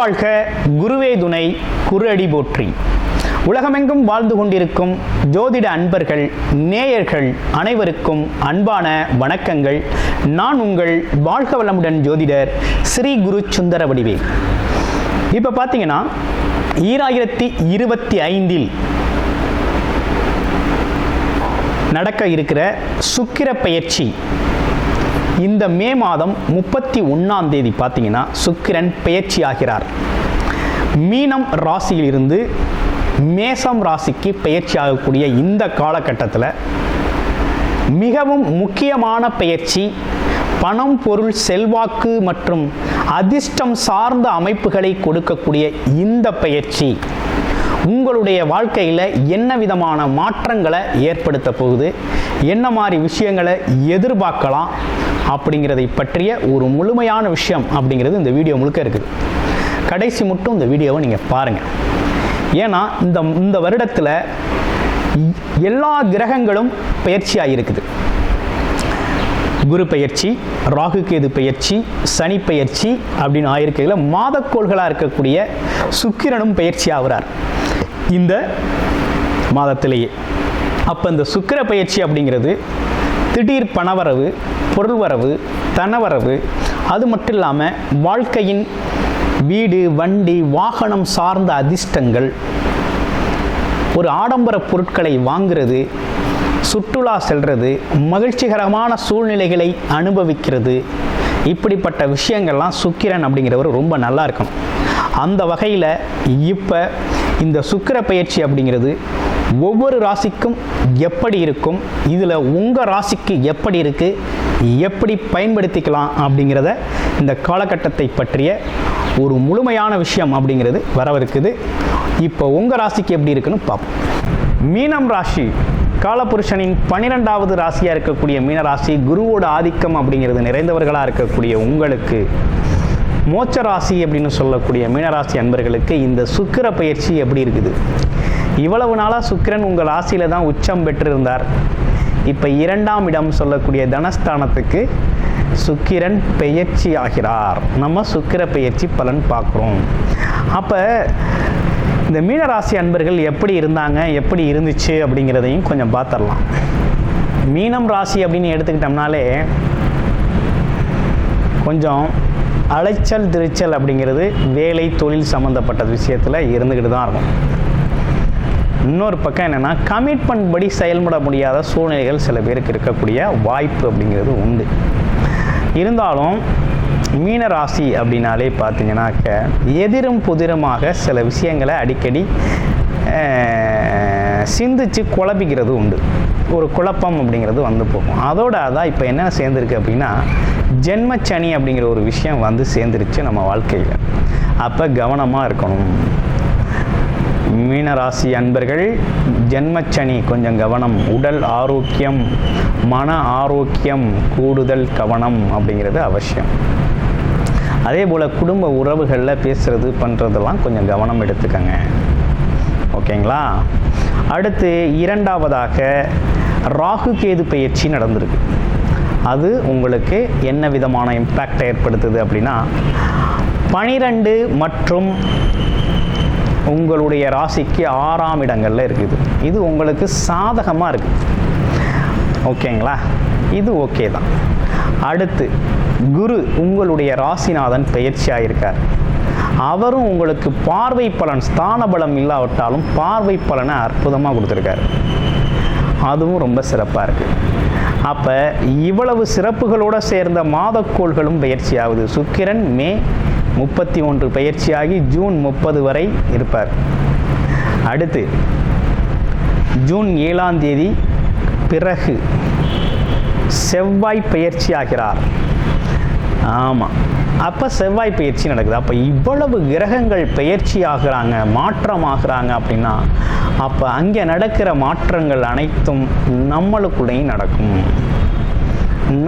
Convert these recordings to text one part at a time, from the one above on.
வாழ்க குருவே துணை குரு அடி போற்றி. உலகமெங்கும் வாழ்ந்து கொண்டிருக்கும் ஜோதிட அன்பர்கள் நேயர்கள் அனைவருக்கும் அன்பான வணக்கங்கள். நான் உங்கள் வாழ்க வளமுடன் ஜோதிடர் ஸ்ரீ குரு சுந்தர வடிவேல் இப்போ பார்த்தீங்கன்னா ஈராயிரத்தி இருபத்தி ஐந்தில் நடக்க இருக்கிற சுக்கிர பயிற்சி. இந்த மே மாதம் முப்பத்தி ஒன்றாம் தேதி பார்த்தீங்கன்னா சுக்கிரன் பெயர்ச்சி ஆகிறார் மீனம் ராசியிலிருந்து மேசம் ராசிக்கு பெயர்ச்சி ஆகக்கூடிய இந்த காலகட்டத்தில் மிகவும் முக்கியமான பெயர்ச்சி பணம் பொருள் செல்வாக்கு மற்றும் அதிர்ஷ்டம் சார்ந்த அமைப்புகளை கொடுக்கக்கூடிய இந்த பயிற்சி உங்களுடைய வாழ்க்கையில் என்ன விதமான மாற்றங்களை ஏற்படுத்த போகுது? என்ன மாதிரி விஷயங்களை எதிர்பார்க்கலாம்? அப்படிங்கிறதை பற்றிய ஒரு முழுமையான விஷயம் அப்படிங்கிறது இந்த வீடியோ முழுக்க இருக்குது. கடைசி மட்டும் இந்த வீடியோவை நீங்கள் பாருங்கள் ஏன்னா இந்த இந்த வருடத்தில் எல்லா கிரகங்களும் பயிற்சியாக இருக்குது. குரு பெயர்ச்சி ராகு கேது பெயர்ச்சி சனி பெயர்ச்சி அப்படின்னு ஆயிருக்கையில் மாதக்கோள்களாக இருக்கக்கூடிய சுக்கிரனும் பயிற்சி ஆகிறார் இந்த மாதத்திலேயே. அப்போ இந்த சுக்கிர பயிற்சி அப்படிங்கிறது திடீர் பணவரவு பொருள் வரவு தனவரவு அது மட்டும் இல்லாமல் வாழ்க்கையின் வீடு வண்டி வாகனம் சார்ந்த அதிர்ஷ்டங்கள் ஒரு ஆடம்பர பொருட்களை வாங்குறது சுற்றுலா செல்வது மகிழ்ச்சிகரமான சூழ்நிலைகளை அனுபவிக்கிறது. இப்படிப்பட்ட விஷயங்கள்லாம் சுக்கிரன் அப்படிங்கிறவர் ரொம்ப நல்லா இருக்கும் அந்த வகையில் இப்போ இந்த சுக்கிர பயிற்சி அப்படிங்கிறது ஒவ்வொரு ராசிக்கும் எப்படி இருக்கும்? இதில் உங்கள் ராசிக்கு எப்படி இருக்குது எப்படி பயன்படுத்திக்கலாம் அப்படிங்கிறத இந்த காலகட்டத்தை பற்றிய ஒரு முழுமையான விஷயம் அப்படிங்கிறது வரவிருக்குது. இப்போ உங்கள் ராசிக்கு எப்படி இருக்குன்னு பார்ப்போம். மீனம் ராசி காலபுருஷனின் பன்னிரெண்டாவது ராசியாக இருக்கக்கூடிய மீனராசி குருவோட ஆதிக்கம் அப்படிங்கிறது நிறைந்தவர்களாக இருக்கக்கூடிய உங்களுக்கு மோட்ச ராசி அப்படின்னு சொல்லக்கூடிய மீனராசி அன்பர்களுக்கு இந்த சுக்கிர பயிற்சி எப்படி இருக்குது? இவ்வளவு நாளாக சுக்கிரன் உங்கள் ராசியில் தான் உச்சம் பெற்றிருந்தார். இப்போ இரண்டாம் இடம் சொல்லக்கூடிய தனஸ்தானத்துக்கு சுக்கிரன் பெயர்ச்சி ஆகிறார். நம்ம சுக்கிர பெயர்ச்சி பலன் பார்க்குறோம். அப்போ இந்த மீனராசி அன்பர்கள் எப்படி இருந்தாங்க எப்படி இருந்துச்சு அப்படிங்கிறதையும் கொஞ்சம் பார்த்துடலாம். மீனம் ராசி அப்படின்னு எடுத்துக்கிட்டோம்னாலே கொஞ்சம் அலைச்சல் திருச்சல் அப்படிங்கிறது வேலை தொழில் சம்மந்தப்பட்ட விஷயத்தில் இருந்துக்கிட்டு தான் இருக்கும். இன்னொரு பக்கம் என்னென்னா கமிட்மெண்ட் படி செயல்பட முடியாத சூழ்நிலைகள் சில பேருக்கு இருக்கக்கூடிய வாய்ப்பு அப்படிங்கிறது உண்டு. இருந்தாலும் மீன ராசி அப்படின்னாலே பார்த்தீங்கன்னாக்க எதிரும் புதிருமாக சில விஷயங்களை அடிக்கடி சிந்திச்சு குழப்பிக்கிறது உண்டு. ஒரு குழப்பம் அப்படிங்கிறது வந்து போகும். அதோட அதான் இப்போ என்ன சேர்ந்துருக்கு அப்படின்னா ஜென்மச்சனி அப்படிங்கிற ஒரு விஷயம் வந்து சேர்ந்துருச்சு நம்ம வாழ்க்கையில். அப்போ கவனமாக இருக்கணும். மீனராசி அன்பர்கள் ஜென்மச்சனி கொஞ்சம் கவனம் உடல் ஆரோக்கியம் மன ஆரோக்கியம் கூடுதல் கவனம் அப்படிங்கிறது அவசியம். அதே போல் குடும்ப உறவுகளில் பேசுகிறது பண்ணுறதெல்லாம் கொஞ்சம் கவனம் எடுத்துக்கங்க. ஓகேங்களா? அடுத்து இரண்டாவதாக ராகு கேது பயிற்சி நடந்திருக்கு. அது உங்களுக்கு என்ன விதமான இம்பேக்டை ஏற்படுத்துது அப்படின்னா பனிரெண்டு மற்றும் உங்களுடைய ராசிக்கு ஆறாம் இடங்களில் இருக்குது. இது உங்களுக்கு சாதகமாக இருக்குது ஓகேங்களா? இது ஓகே தான். அடுத்து குரு உங்களுடைய ராசிநாதன் பயிற்சியாக இருக்கார் அவரும் உங்களுக்கு பார்வை பலன் ஸ்தான பலம் இல்லாவிட்டாலும் பார்வை பலனை அற்புதமாக கொடுத்துருக்காரு. அதுவும் ரொம்ப சிறப்பாக இருக்குது அப்போ இவ்வளவு சிறப்புகளோடு சேர்ந்த மாதக்கோள்களும் பயிற்சி ஆகுது. சுக்கிரன் மே முப்பத்தி ஒன்று பயிற்சியாகி ஜூன் முப்பது வரை இருப்பார். அடுத்து ஜூன் ஏழாம் தேதி பிறகு செவ்வாய் பயிற்சி ஆகிறார் ஆமாம் அப்போ செவ்வாய் பயிற்சி நடக்குது. அப்போ இவ்வளவு கிரகங்கள் பயிற்சி ஆகிறாங்க மாற்றம் ஆகுறாங்க அப்படின்னா அப்போ அங்கே நடக்கிற மாற்றங்கள் அனைத்தும் நம்மளுக்குள்ளேயும் நடக்கும்.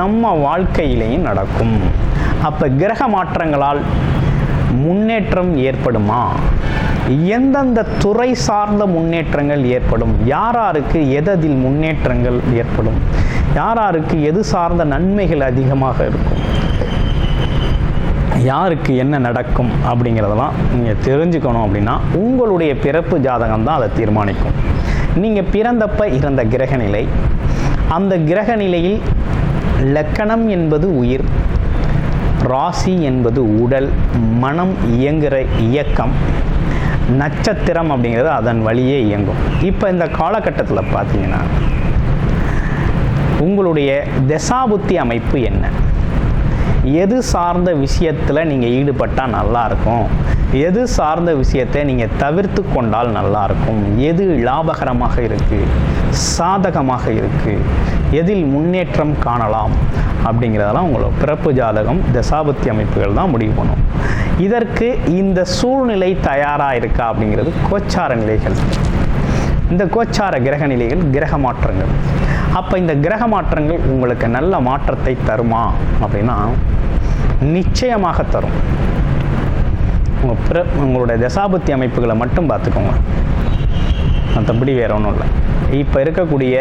நம்ம வாழ்க்கையிலையும் நடக்கும். அப்போ கிரக மாற்றங்களால் முன்னேற்றம் ஏற்படுமா? எந்தெந்த துறை சார்ந்த முன்னேற்றங்கள் ஏற்படும்? யாராருக்கு எததில் முன்னேற்றங்கள் ஏற்படும்? யாராருக்கு எது சார்ந்த நன்மைகள் அதிகமாக இருக்கும்? யாருக்கு என்ன நடக்கும் அப்படிங்கிறதெல்லாம் நீங்கள் தெரிஞ்சுக்கணும் அப்படின்னா உங்களுடைய பிறப்பு ஜாதகம் தான் அதை தீர்மானிக்கும். நீங்கள் பிறந்தப்ப இருந்த கிரகநிலை அந்த கிரகநிலையில் லக்கணம் என்பது உயிர் ராசி என்பது உடல் மனம் இயங்குகிற இயக்கம் நட்சத்திரம் அப்படிங்கிறது அதன் வழியே இயங்கும். இப்போ இந்த காலகட்டத்தில் பார்த்தீங்கன்னா உங்களுடைய தசாபுத்தி அமைப்பு என்ன? எது சார்ந்த விஷயத்தில் நீங்கள் ஈடுபட்டால் நல்லாயிருக்கும்? எது சார்ந்த விஷயத்தை நீங்கள் தவிர்த்து கொண்டால் நல்லாயிருக்கும்? எது லாபகரமாக இருக்குது சாதகமாக இருக்குது எதில் முன்னேற்றம் காணலாம்? அப்படிங்கிறதெல்லாம் உங்களோட பிறப்பு ஜாதகம் தசாபத்தி அமைப்புகள் தான் முடிவு பண்ணும். இதற்கு இந்த சூழ்நிலை தயாராக இருக்கா அப்படிங்கிறது கோச்சார நிலைகள். இந்த கோச்சார கிரக நிலைகள் கிரக மாற்றங்கள். அப்போ இந்த கிரக மாற்றங்கள் உங்களுக்கு நல்ல மாற்றத்தை தருமா? அப்படின்னா நிச்சயமாக தரும். உங்கள் பிற உங்களுடைய தசாபுத்தி அமைப்புகளை மட்டும் பார்த்துக்கோங்க. மற்றபடி வேற ஒன்றும் இல்லை. இப்போ இருக்கக்கூடிய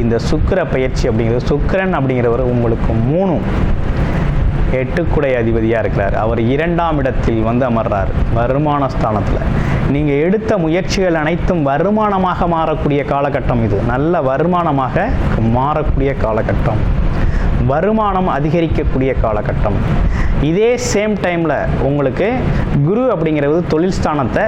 இந்த சுக்கிர பயிற்சி அப்படிங்கிறது சுக்கிரன் அப்படிங்கிறவர் உங்களுக்கு மூணு எட்டுக்குடை அதிபதியாக இருக்கிறார். அவர் இரண்டாம் இடத்தில் வந்து அமர்றார். வருமான ஸ்தானத்தில். நீங்கள் எடுத்த முயற்சிகள் அனைத்தும் வருமானமாக மாறக்கூடிய காலகட்டம் இது. நல்ல வருமானமாக மாறக்கூடிய காலகட்டம். வருமானம் அதிகரிக்கக்கூடிய காலகட்டம். இதே சேம் டைமில் உங்களுக்கு குரு அப்படிங்கிறது தொழில் ஸ்தானத்தை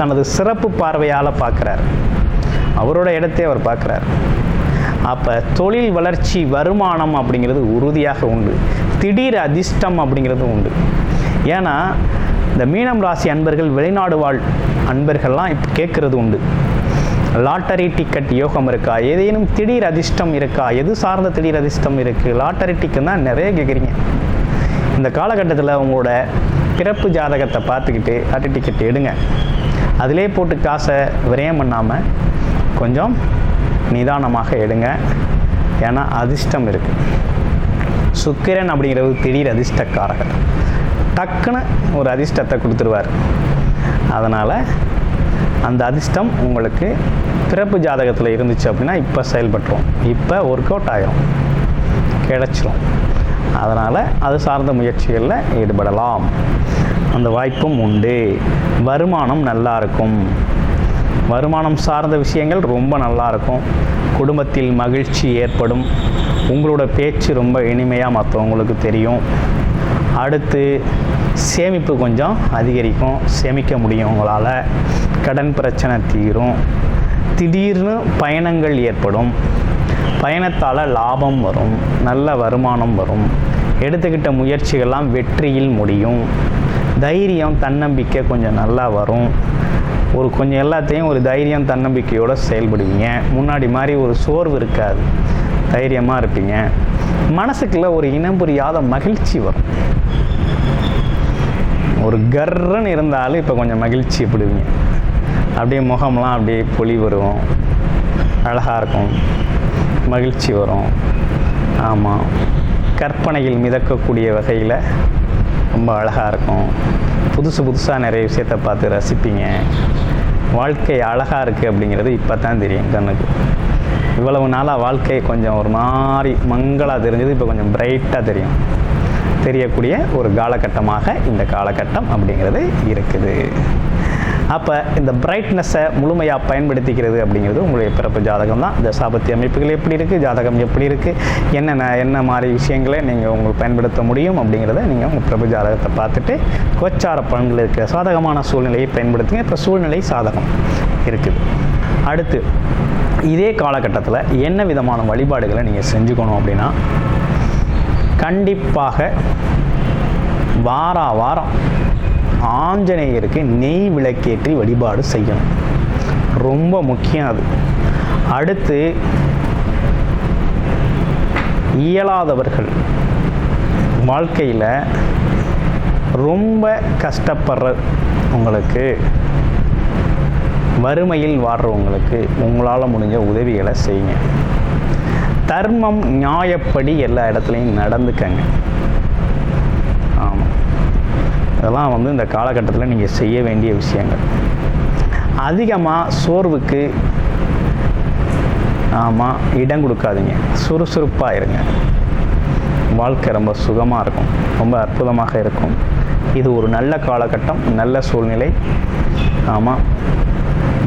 தனது சிறப்பு பார்வையால் பார்க்குறார். அவரோட இடத்தை அவர் பார்க்குறார். அப்போ தொழில் வளர்ச்சி வருமானம் அப்படிங்கிறது உறுதியாக உண்டு. திடீர் அதிர்ஷ்டம் அப்படிங்கிறது உண்டு. ஏன்னா இந்த மீனம் ராசி அன்பர்கள் வெளிநாடு வாழ் அன்பர்கள்லாம் இப்போ கேட்குறது உண்டு. லாட்டரி டிக்கெட் யோகம் இருக்கா? ஏதேனும் திடீர் அதிர்ஷ்டம் இருக்கா? எது சார்ந்த திடீர் அதிர்ஷ்டம் இருக்குது லாட்டரி டிக்கெட் தான் நிறைய கேட்குறீங்க. இந்த காலகட்டத்தில் உங்களோட பிறப்பு ஜாதகத்தை பார்த்துக்கிட்டு லாட்டரி டிக்கெட் எடுங்க. அதிலே போட்டு காசை விரயம் பண்ணாமல் கொஞ்சம் நிதானமாக எடுங்க. ஏன்னா அதிர்ஷ்டம் இருக்குது சுக்கிரன் அப்படிங்கிறது திடீர் அதிர்ஷ்டக்காரகர் டக்குன்னு ஒரு அதிர்ஷ்டத்தை கொடுத்துருவார். அதனால் அந்த அதிர்ஷ்டம் உங்களுக்கு பிறப்பு ஜாதகத்தில் இருந்துச்சு அப்படின்னா இப்போ செயல்பட்டுரும். இப்போ ஒர்க் அவுட் ஆகிரும் கிடச்சிரும். அதனால் அது சார்ந்த முயற்சிகளில் ஈடுபடலாம். அந்த வாய்ப்பும் உண்டு. வருமானம் நல்லா இருக்கும். வருமானம் சார்ந்த விஷயங்கள் ரொம்ப நல்லா இருக்கும். குடும்பத்தில் மகிழ்ச்சி ஏற்படும். உங்களோட பேச்சு ரொம்ப இனிமையாக மற்றவங்களுக்கு தெரியும். அடுத்து சேமிப்பு கொஞ்சம் அதிகரிக்கும் சேமிக்க முடியும் உங்களால். கடன் பிரச்சனை தீரும். திடீர்னு பயணங்கள் ஏற்படும். பயணத்தால் லாபம் வரும் நல்ல வருமானம் வரும். எடுத்துக்கிட்ட முயற்சிகள்லாம் வெற்றியில் முடியும். தைரியம் தன்னம்பிக்கை கொஞ்சம் நல்லா வரும். ஒரு கொஞ்சம் எல்லாத்தையும் ஒரு தைரியம் தன்னம்பிக்கையோடு செயல்படுவீங்க. முன்னாடி மாதிரி ஒரு சோர்வு இருக்காது. தைரியமாக இருப்பீங்க. மனசுக்குள்ள ஒரு இனம் புரியாத மகிழ்ச்சி வரும். ஒரு கர்றன்னு இருந்தாலும் இப்போ கொஞ்சம் மகிழ்ச்சி எப்படிங்க அப்படியே முகம்லாம் அப்படியே பொலி வரும். அழகாக இருக்கும். மகிழ்ச்சி வரும். ஆமாம் கற்பனையில் மிதக்கக்கூடிய வகையில் ரொம்ப அழகாக இருக்கும். புதுசு புதுசாக நிறைய விஷயத்தை பார்த்து ரசிப்பீங்க. வாழ்க்கை அழகாக இருக்குது அப்படிங்கிறது இப்போ தான் தெரியும் கண்ணுக்கு. இவ்வளவு நாளாக வாழ்க்கை கொஞ்சம் ஒரு மாதிரி மங்களாக தெரிஞ்சது இப்போ கொஞ்சம் பிரைட்டாக தெரியும். தெரியக்கூடிய ஒரு காலகட்டமாக இந்த காலகட்டம் அப்படிங்கிறது இருக்குது. அப்போ இந்த பிரைட்னஸை முழுமையாக பயன்படுத்திக்கிறது அப்படிங்கிறது உங்களுடைய பிறப்பு ஜாதகம் தான். இந்த சாபத்தி அமைப்புகள் எப்படி இருக்குது ஜாதகம் எப்படி இருக்குது என்னென்ன என்ன மாதிரி விஷயங்களை நீங்கள் உங்களுக்கு பயன்படுத்த முடியும் அப்படிங்கிறத நீங்கள் உங்கள் பிரபு ஜாதகத்தை பார்த்துட்டு கோச்சார பலன்கள் இருக்கிற சாதகமான சூழ்நிலையை பயன்படுத்துங்க. இப்போ சூழ்நிலை சாதகம் இருக்குது. அடுத்து இதே காலகட்டத்தில் என்ன விதமான வழிபாடுகளை நீங்கள் செஞ்சுக்கணும் அப்படின்னா கண்டிப்பாக வாரா வாரம் ஆஞ்சநேயருக்கு நெய் விளக்கேற்றி வழிபாடு செய்யணும். ரொம்ப முக்கியம் அது. அடுத்து இயலாதவர்கள் வாழ்க்கையில் ரொம்ப கஷ்டப்படுற உங்களுக்கு வறுமையில் வாடுறவங்களுக்கு உங்களால் முடிஞ்ச உதவிகளை செய்யுங்க. தர்மம் நியாயப்படி எல்லா இடத்துலையும் நடந்துக்கங்க. ஆமாம் இதெல்லாம் வந்து இந்த காலகட்டத்தில் நீங்கள் செய்ய வேண்டிய விஷயங்கள். அதிகமாக சோர்வுக்கு ஆமாம் இடம் கொடுக்காதீங்க. சுறுசுறுப்பாக இருங்க. வாழ்க்கை ரொம்ப சுகமாக இருக்கும். ரொம்ப அற்புதமாக இருக்கும். இது ஒரு நல்ல காலகட்டம் நல்ல சூழ்நிலை. ஆமாம்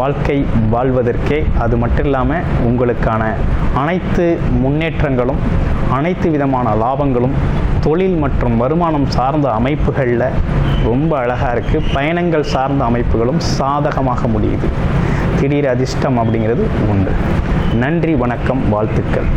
வாழ்க்கை வாழ்வதற்கே அது மட்டும் இல்லாமல் உங்களுக்கான அனைத்து முன்னேற்றங்களும் அனைத்து விதமான லாபங்களும் தொழில் மற்றும் வருமானம் சார்ந்த அமைப்புகளில் ரொம்ப அழகாக இருக்குது பயணங்கள் சார்ந்த அமைப்புகளும் சாதகமாக முடியுது. திடீர் அதிர்ஷ்டம் அப்படிங்கிறது உண்டு நன்றி வணக்கம் வாழ்த்துக்கள்.